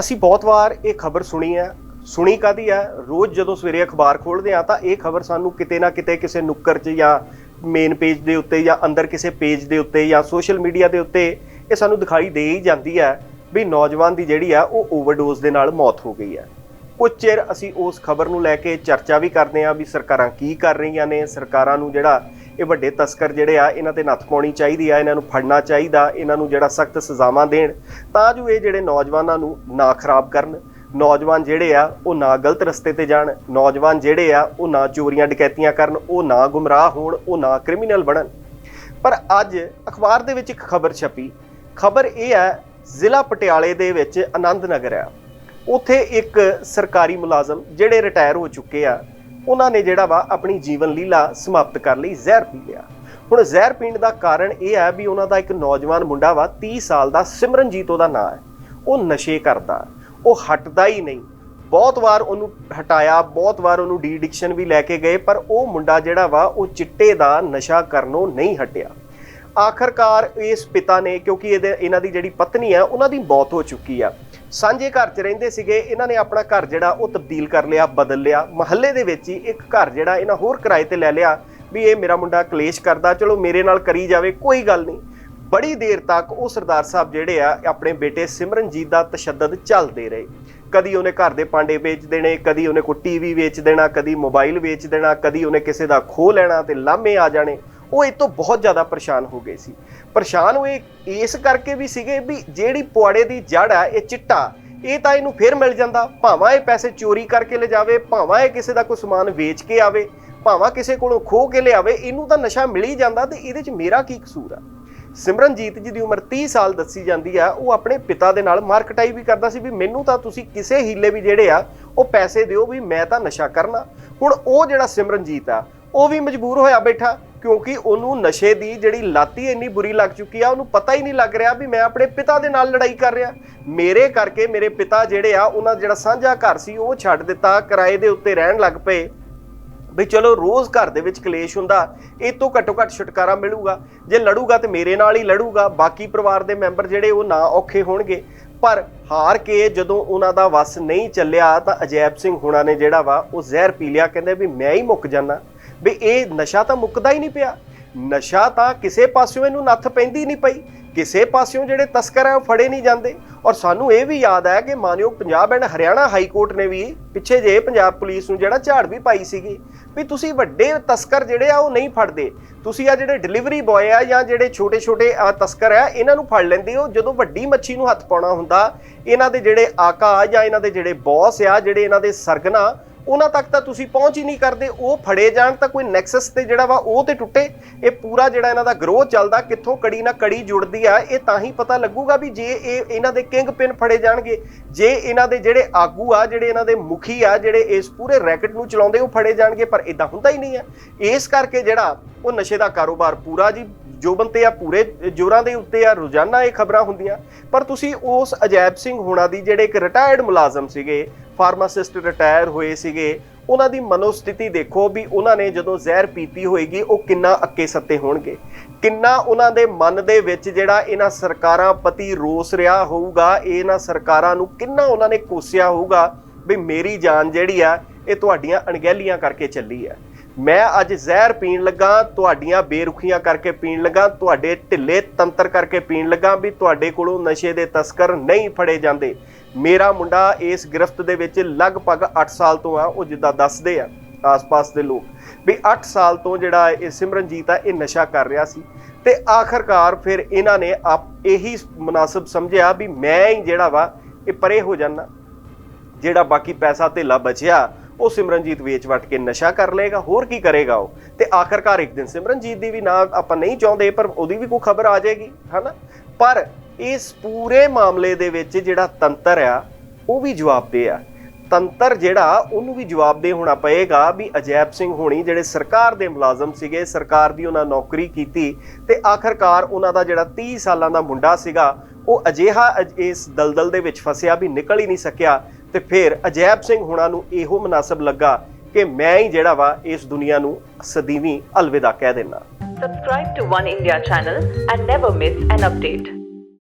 ਅਸੀਂ ਬਹੁਤ ਵਾਰ ਇਹ ਖਬਰ ਸੁਣੀ ਹੈ। ਸੁਣੀ ਕਾਦੀ ਹੈ? ਰੋਜ਼ ਜਦੋਂ ਸਵੇਰੇ ਅਖਬਾਰ ਖੋਲ੍ਹਦੇ ਆ ਤਾਂ ਇਹ ਖਬਰ ਸਾਨੂੰ ਕਿਤੇ ਨਾ ਕਿਤੇ ਕਿਸੇ ਨੁੱਕਰ 'ਚ ਜਾਂ ਮੇਨ ਪੇਜ ਦੇ ਉੱਤੇ ਜਾਂ ਅੰਦਰ ਕਿਸੇ ਪੇਜ ਦੇ ਉੱਤੇ ਜਾਂ ਸੋਸ਼ਲ ਮੀਡੀਆ ਦੇ ਉੱਤੇ ਇਹ ਸਾਨੂੰ ਦਿਖਾਈ ਦੇ ਹੀ ਜਾਂਦੀ ਹੈ ਵੀ ਨੌਜਵਾਨ ਦੀ ਜਿਹੜੀ ਆ ਉਹ ਓਵਰਡੋਜ਼ ਦੇ ਨਾਲ ਮੌਤ ਹੋ ਗਈ ਹੈ। ਕੁਝ ਚਿਰ ਅਸੀਂ ਉਸ ਖਬਰ ਨੂੰ ਲੈ ਕੇ ਚਰਚਾ ਵੀ ਕਰਦੇ ਹਾਂ ਵੀ ਸਰਕਾਰਾਂ ਕੀ ਕਰ ਰਹੀਆਂ ਨੇ, ਸਰਕਾਰਾਂ ਨੂੰ ਜਿਹੜਾ ਇਹ ਵੱਡੇ ਤਸਕਰ ਜਿਹੜੇ ਆ, ਇਹਨਾਂ ਤੇ ਨੱਥ ਪਾਉਣੀ ਚਾਹੀਦੀ ਆ, ਇਹਨਾਂ ਨੂੰ ਫੜਨਾ ਚਾਹੀਦਾ, ਇਹਨਾਂ ਨੂੰ ਜਿਹੜਾ ਸਖਤ ਸਜ਼ਾਵਾਂ ਦੇਣ, ਤਾਂ ਜੋ ਇਹ ਜਿਹੜੇ ਨੌਜਵਾਨਾਂ ਨੂੰ ਨਾ ਖਰਾਬ ਕਰਨ, ਨੌਜਵਾਨ ਜਿਹੜੇ ਆ, ਉਹ ਨਾ ਗਲਤ ਰਸਤੇ ਤੇ ਜਾਣ, ਨੌਜਵਾਨ ਜਿਹੜੇ ਆ, ਉਹ ਨਾ ਚੋਰੀਆਂ ਡਕੈਤੀਆਂ ਕਰਨ, ਉਹ ਨਾ ਗੁੰਮਰਾਹ ਹੋਣ, ਉਹ ਨਾ ਕ੍ਰਿਮੀਨਲ ਬਣਨ। ਪਰ ਅੱਜ ਅਖਬਾਰ ਦੇ ਵਿੱਚ ਇੱਕ ਖਬਰ ਛਪੀ, ਖਬਰ ਇਹ ਹੈ, ਜ਼ਿਲ੍ਹਾ ਪਟਿਆਲੇ ਦੇ ਵਿੱਚ ਆਨੰਦ ਨਗਰ ਆ। ਉੱਥੇ ਇੱਕ ਸਰਕਾਰੀ ਮੁਲਾਜ਼ਮ ਜਿਹੜੇ ਰਿਟਾਇਰ ਹੋ ਚੁੱਕੇ ਆ ਉਹਨਾਂ ਨੇ ਜਿਹੜਾ ਵਾ ਆਪਣੀ ਜੀਵਨ ਲੀਲਾ ਸਮਾਪਤ ਕਰ ਲਈ, ਜ਼ਹਿਰ ਪੀ ਲਿਆ। ਹੁਣ ਜ਼ਹਿਰ ਪੀਣ ਦਾ ਕਾਰਨ ਇਹ ਹੈ ਵੀ ਉਹਨਾਂ ਦਾ ਇੱਕ ਨੌਜਵਾਨ ਮੁੰਡਾ ਵਾ 30 ਸਾਲ ਦਾ ਸਿਮਰਨਜੀਤ ਉਹਦਾ ਨਾਂ ਹੈ। ਉਹ ਨਸ਼ੇ ਕਰਦਾ ਉਹ ਹਟਦਾ ਹੀ ਨਹੀਂ। ਬਹੁਤ ਵਾਰ ਉਹਨੂੰ ਹਟਾਇਆ, ਬਹੁਤ ਵਾਰ ਉਹਨੂੰ ਡੀ ਐਡਿਕਸ਼ਨ ਵੀ ਲੈ ਕੇ ਗਏ, ਪਰ ਉਹ ਮੁੰਡਾ ਜਿਹੜਾ ਵਾ, ਉਹ ਚਿੱਟੇ ਦਾ ਨਸ਼ਾ ਕਰਨੋਂ ਨਹੀਂ ਹਟਿਆ। ਆਖਰਕਾਰ ਇਸ ਪਿਤਾ ਨੇ, ਕਿਉਂਕਿ ਇਹਦੇ, ਇਹਨਾਂ ਦੀ ਜਿਹੜੀ ਪਤਨੀ ਆ ਉਹਨਾਂ ਦੀ ਮੌਤ ਹੋ ਚੁੱਕੀ ਆ। ਸਾਂਝੇ ਘਰ 'ਚ ਰਹਿੰਦੇ ਸੀਗੇ, ਇਹਨਾਂ ਨੇ ਆਪਣਾ ਘਰ ਜਿਹੜਾ ਉਹ ਤਬਦੀਲ ਕਰ ਲਿਆ, ਬਦਲ ਲਿਆ। ਮਹੱਲੇ ਦੇ ਵਿੱਚ ਹੀ ਇੱਕ ਘਰ ਜਿਹੜਾ ਇਹਨਾਂ ਹੋਰ ਕਿਰਾਏ ਤੇ ਲੈ ਲਿਆ ਵੀ ਇਹ ਮੇਰਾ ਮੁੰਡਾ ਕਲੇਸ਼ ਕਰਦਾ, ਚਲੋ ਮੇਰੇ ਨਾਲ ਕਰੀ ਜਾਵੇ, ਕੋਈ ਗੱਲ ਨਹੀਂ। ਬੜੀ ਦੇਰ ਤੱਕ ਉਹ ਸਰਦਾਰ ਸਾਹਿਬ ਜਿਹੜੇ ਆ, ਆਪਣੇ ਬੇਟੇ ਸਿਮਰਨਜੀਤ ਦਾ ਤਸ਼ੱਦਦ ਚੱਲਦੇ ਰਹੇ। ਕਦੀ ਉਹਨੇ ਘਰ ਦੇ ਪਾਂਡੇ ਵੇਚ ਦੇਣੇ, ਕਦੀ ਉਹਨੇ ਕੋਈ ਟੀਵੀ ਵੇਚ ਦੇਣਾ, ਕਦੀ ਮੋਬਾਈਲ ਵੇਚ ਦੇਣਾ, ਕਦੀ ਉਹਨੇ ਕਿਸੇ ਦਾ ਖੋਹ ਲੈਣਾ ਤੇ ਲਾਮੇ ਆ ਜਾਣੇ। ਉਹ ਇਹ ਤੋਂ ਬਹੁਤ ਜ਼ਿਆਦਾ ਪਰੇਸ਼ਾਨ ਹੋ ਗਏ ਸੀ। ਪਰੇਸ਼ਾਨ ਉਹ ਇਸ ਕਰਕੇ ਵੀ ਸੀਗੇ ਵੀ ਜਿਹੜੀ ਪੁਆੜੇ ਦੀ ਜੜ ਆ, ਇਹ ਚਿੱਟਾ, ਇਹ ਤਾਂ ਇਹਨੂੰ ਫੇਰ ਮਿਲ ਜਾਂਦਾ। ਭਾਵਾਂ ਇਹ ਪੈਸੇ ਚੋਰੀ ਕਰਕੇ ਲਿਜਾਵੇ, ਭਾਵਾਂ ਇਹ ਕਿਸੇ ਦਾ ਕੋਈ ਸਮਾਨ ਵੇਚ ਕੇ ਆਵੇ, ਭਾਵਾਂ ਕਿਸੇ ਕੋਲੋਂ ਖੋਹ ਕੇ ਲਿਆਵੇ, ਇਹਨੂੰ ਤਾਂ ਨਸ਼ਾ ਮਿਲ ਹੀ ਜਾਂਦਾ ਤੇ ਇਹਦੇ 'ਚ ਮੇਰਾ ਕੀ ਕਸੂਰ ਆ? ਸਿਮਰਨਜੀਤ ਜੀ ਦੀ ਉਮਰ 30 ਸਾਲ ਦੱਸੀ ਜਾਂਦੀ ਆ, ਉਹ ਆਪਣੇ ਪਿਤਾ ਦੇ ਨਾਲ ਮਾਰਕਟਾਈ ਵੀ ਕਰਦਾ ਸੀ ਵੀ ਮੈਨੂੰ ਤਾਂ ਤੁਸੀਂ ਕਿਸੇ ਹੀਲੇ ਵੀ ਜਿਹੜੇ ਆ, ਉਹ ਪੈਸੇ ਦਿਓ ਵੀ ਮੈਂ ਤਾਂ ਨਸ਼ਾ ਕਰਨਾ। ਹੁਣ ਉਹ ਜਿਹੜਾ ਸਿਮਰਨਜੀਤ ਆ, ਉਹ ਵੀ ਮਜਬੂਰ ਹੋਇਆ ਬੈਠਾ। ਕਿਉਂਕਿ ਉਹਨੂੰ ਨਸ਼ੇ ਦੀ ਜਿਹੜੀ ਲਾਤੀ ਇੰਨੀ ਬੁਰੀ ਲੱਗ ਚੁੱਕੀ ਆ, ਉਹਨੂੰ ਪਤਾ ਹੀ ਨਹੀਂ ਲੱਗ ਰਿਹਾ ਵੀ ਮੈਂ ਆਪਣੇ ਪਿਤਾ ਦੇ ਨਾਲ ਲੜਾਈ ਕਰ ਰਿਹਾ। ਮੇਰੇ ਕਰਕੇ ਮੇਰੇ ਪਿਤਾ ਜਿਹੜੇ ਆ, ਉਹਨਾਂ ਦਾ ਜਿਹੜਾ ਸਾਂਝਾ ਘਰ ਸੀ, ਉਹ ਛੱਡ ਦਿੱਤਾ, ਕਿਰਾਏ ਦੇ ਉੱਤੇ ਰਹਿਣ ਲੱਗ ਪਏ। ਵੀ ਚਲੋ ਰੋਜ਼ ਘਰ ਦੇ ਵਿੱਚ ਕਲੇਸ਼ ਹੁੰਦਾ, ਇਹ ਤੋਂ ਘੱਟੋ ਘੱਟ ਛੁਟਕਾਰਾ ਮਿਲੂਗਾ। ਜੇ ਲੜੂਗਾ ਤੇ ਮੇਰੇ ਨਾਲ ਹੀ ਲੜੂਗਾ, ਬਾਕੀ ਪਰਿਵਾਰ ਦੇ ਮੈਂਬਰ ਜਿਹੜੇ ਉਹ ਨਾ ਔਖੇ ਹੋਣਗੇ। ਪਰ ਹਾਰ ਕੇ ਜਦੋਂ ਉਹਨਾਂ ਦਾ ਵਸ ਨਹੀਂ ਚੱਲਿਆ, ਤਾਂ ਅਜੈਬ ਸਿੰਘ ਹੁਣਾਂ ਨੇ ਜਿਹੜਾ ਵਾ, ਉਹ ਜ਼ਹਿਰ ਪੀ ਲਿਆ, ਕਹਿੰਦੇ ਵੀ ਮੈਂ ਹੀ ਮੁੱਕ ਜਾਣਾ ਵੀ ਇਹ ਨਸ਼ਾ ਤਾਂ ਮੁੱਕਦਾ ਹੀ ਨਹੀਂ ਪਿਆ। ਨਸ਼ਾ ਤਾਂ ਕਿਸੇ ਪਾਸਿਓਂ ਇਹਨੂੰ ਨੱਥ ਪੈਂਦੀ ਨਹੀਂ ਪਈ। ਕਿਸੇ ਪਾਸਿਓਂ ਜਿਹੜੇ ਤਸਕਰ ਆ ਉਹ ਫੜੇ ਨਹੀਂ ਜਾਂਦੇ। ਔਰ ਸਾਨੂੰ ਇਹ ਵੀ ਯਾਦ ਹੈ ਕਿ ਮਾਨਯੋਗ Punjab and Haryana high court ਨੇ ਵੀ ਪਿੱਛੇ ਜੇ ਪੰਜਾਬ ਪੁਲਿਸ ਨੂੰ ਜਿਹੜਾ ਝਾੜ ਵੀ ਪਾਈ ਸੀਗੀ ਵੀ ਤੁਸੀਂ ਵੱਡੇ ਤਸਕਰ ਜਿਹੜੇ ਆ ਉਹ ਨਹੀਂ ਫੜਦੇ। ਤੁਸੀਂ ਆ ਜਿਹੜੇ ਡਿਲੀਵਰੀ ਬॉय ਆ ਜਾਂ ਜਿਹੜੇ ਛੋਟੇ-ਛੋਟੇ ਤਸਕਰ ਆ, ਇਹਨਾਂ ਨੂੰ ਫੜ ਲੈਂਦੇ ਹੋ। ਜਦੋਂ ਵੱਡੀ ਮੱਛੀ ਨੂੰ ਹੱਥ ਪਾਉਣਾ ਹੁੰਦਾ, ਇਹਨਾਂ ਦੇ ਜਿਹੜੇ ਆਕਾ ਜਾਂ ਇਹਨਾਂ ਦੇ ਜਿਹੜੇ ਬੌਸ ਆ, ਜਿਹੜੇ ਇਹਨਾਂ ਦੇ ਸਰਗਨਾ ਉਹਨਾਂ ਤੱਕ ਤਾਂ ਤੁਸੀਂ ਪਹੁੰਚ ਹੀ ਨਹੀਂ ਕਰਦੇ, ਉਹ ਫੜੇ ਜਾਣ ਤਾਂ ਕੋਈ ਨੈਕਸਸ ਤੇ ਜਿਹੜਾ ਵਾ ਉਹ ਤੇ ਟੁੱਟੇ। ਇਹ ਪੂਰਾ ਜਿਹੜਾ ਇਹਨਾਂ ਦਾ ਗਰੋਹ ਚੱਲਦਾ, ਕਿੱਥੋਂ ਕੜੀ ਨਾਲ ਕੜੀ ਜੁੜਦੀ ਆ, ਇਹ ਤਾਂ ਹੀ ਪਤਾ ਲੱਗੂਗਾ ਵੀ ਜੇ ਇਹ ਇਹਨਾਂ ਦੇ ਕਿੰਗ ਪਿਨ ਫੜੇ ਜਾਣਗੇ, ਜੇ ਇਹਨਾਂ ਦੇ ਜਿਹੜੇ ਆਗੂ ਆ, ਜਿਹੜੇ ਇਹਨਾਂ ਦੇ ਮੁਖੀ ਆ, ਜਿਹੜੇ ਇਸ ਪੂਰੇ ਰੈਕਟ ਨੂੰ ਚਲਾਉਂਦੇ, ਉਹ ਫੜੇ ਜਾਣਗੇ, ਪਰ ਇਦਾਂ ਹੁੰਦਾ ਹੀ ਨਹੀਂ ਆ। ਇਸ ਕਰਕੇ ਜਿਹੜਾ ਉਹ ਨਸ਼ੇ ਦਾ ਕਾਰੋਬਾਰ ਪੂਰਾ ਜੀ ਜੋਬਨ ਤੇ ਆ ਪੂਰੇ ਜੋਰਾਂ ਦੇ ਉੱਤੇ ਆ ਰੋਜ਼ਾਨਾ ਇਹ ਖਬਰਾਂ ਹੁੰਦੀਆਂ। ਪਰ ਤੁਸੀਂ ਉਸ ਅਜੈਬ ਸਿੰਘ ਹੋਣਾ ਦੀ ਜਿਹੜੇ ਇੱਕ ਰਿਟਾਇਰਡ ਮੁਲਾਜ਼ਮ ਸੀਗੇ ਫਾਰਮਾਸਿਸਟ ਰਿਟਾਇਰ ਹੋਏ ਸੀਗੇ, ਉਹਨਾਂ ਦੀ ਮਨੋਸਥਿਤੀ ਦੇਖੋ ਵੀ ਉਹਨਾਂ ਨੇ ਜਦੋਂ ਜ਼ਹਿਰ ਪੀਤੀ ਹੋਏਗੀ, ਉਹ ਕਿੰਨਾ ਅੱਕੇ ਸੱਤੇ ਹੋਣਗੇ। ਕਿੰਨਾ ਉਹਨਾਂ ਦੇ ਮਨ ਦੇ ਵਿੱਚ ਜਿਹੜਾ ਇਹਨਾਂ ਸਰਕਾਰਾਂ ਪ੍ਰਤੀ ਰੋਸ ਰਿਹਾ ਹੋਊਗਾ, ਇਹਨਾਂ ਸਰਕਾਰਾਂ ਨੂੰ ਕਿੰਨਾ ਉਹਨਾਂ ਨੇ ਕੋਸਿਆ ਹੋਊਗਾ ਵੀ ਮੇਰੀ ਜਾਨ ਜਿਹੜੀ ਆ, ਇਹ ਤੁਹਾਡੀਆਂ ਅਣਗਹਿਲੀਆਂ ਕਰਕੇ ਚੱਲੀ ਆ। ਮੈਂ ਅੱਜ ਜ਼ਹਿਰ ਪੀਣ ਲੱਗਾ, ਤੁਹਾਡੀਆਂ ਬੇਰੁਖੀਆਂ ਕਰਕੇ ਪੀਣ ਲੱਗਾ, ਤੁਹਾਡੇ ਢਿੱਲੇ ਤੰਤਰ ਕਰਕੇ ਪੀਣ ਲੱਗਾ ਵੀ ਤੁਹਾਡੇ ਕੋਲੋਂ ਨਸ਼ੇ ਦੇ ਤਸਕਰ ਨਹੀਂ ਫੜੇ ਜਾਂਦੇ। ਮੇਰਾ ਮੁੰਡਾ ਇਸ ਗ੍ਰਿਫਤ ਦੇ ਵਿੱਚ ਲਗਭਗ 8 ਸਾਲ ਤੋਂ ਆ, ਉਹ ਜਿੱਦਾਂ ਦੱਸਦੇ ਆ ਆਸ-ਪਾਸ ਦੇ ਲੋਕ ਵੀ 8 ਸਾਲ ਤੋਂ ਜਿਹੜਾ ਇਹ ਸਿਮਰਨਜੀਤ ਆ, ਇਹ ਨਸ਼ਾ ਕਰ ਰਿਹਾ ਸੀ। ਤੇ ਆਖਰਕਾਰ ਫਿਰ ਇਹਨਾਂ ਨੇ ਆਪ ਇਹੀ ਮੁਨਾਸਬ ਸਮਝਿਆ ਵੀ ਮੈਂ ਹੀ ਜਿਹੜਾ ਵਾ, ਇਹ ਪਰੇ ਹੋ ਜਾਣਾ ਜਿਹੜਾ ਬਾਕੀ ਪੈਸਾ ਧੇਲਾ ਬਚਿਆ ਉਹ ਸਿਮਰਨਜੀਤ ਵੇਚ ਵਟ ਕੇ ਨਸ਼ਾ ਕਰ ਲਏਗਾ, ਹੋਰ ਕੀ ਕਰੇਗਾ ਉਹ? ਤੇ ਆਖਰਕਾਰ ਇੱਕ ਦਿਨ ਸਿਮਰਨਜੀਤ ਦੀ ਵੀ ਨਾ ਆਪਾਂ ਨਹੀਂ ਚਾਹੁੰਦੇ, ਪਰ ਉਹਦੀ ਵੀ ਕੋਈ ਖਬਰ ਆ ਜਾਏਗੀ, ਹਨਾ? ਪਰ ਇਸ ਪੂਰੇ ਮਾਮਲੇ ਦੇ ਵਿੱਚ ਜਿਹੜਾ ਤੰਤਰ ਆ, ਉਹ ਵੀ ਜਵਾਬਦੇਹ ਆ। ਤੰਤਰ ਜਿਹੜਾ, ਉਹਨੂੰ ਵੀ ਜਵਾਬਦੇਹ ਹੋਣਾ ਪਏਗਾ ਵੀ ਅਜੈਬ ਸਿੰਘ ਹੋਣੀ ਜਿਹੜੇ ਸਰਕਾਰ ਦੇ ਮੁਲਾਜ਼ਮ ਸੀਗੇ, ਸਰਕਾਰ ਦੀ ਉਹਨਾਂ ਨੌਕਰੀ ਕੀਤੀ ਤੇ ਆਖਰਕਾਰ ਉਹਨਾਂ ਦਾ ਜਿਹੜਾ 30 ਸਾਲਾਂ ਦਾ ਮੁੰਡਾ ਸੀਗਾ, ਉਹ ਅਜਿਹਾ ਅਜ- ਇਸ ਦਲਦਲ ਦੇ ਵਿੱਚ ਫਸਿਆ ਵੀ ਨਿਕਲ ਹੀ ਨਹੀਂ ਸਕਿਆ ਤੇ ਫਿਰ ਅਜੈਬ ਸਿੰਘ ਹੁਣਾਂ ਨੂੰ ਇਹੋ ਮناسب ਲੱਗਾ ਕਿ ਮੈਂ ਹੀ ਜਿਹੜਾ ਵਾ ਇਸ ਦੁਨੀਆ ਨੂੰ ਸਦੀਵੀ ਅਲਵਿਦਾ ਕਹਿ ਦੇਣਾ subscribe to one India channel and never miss an update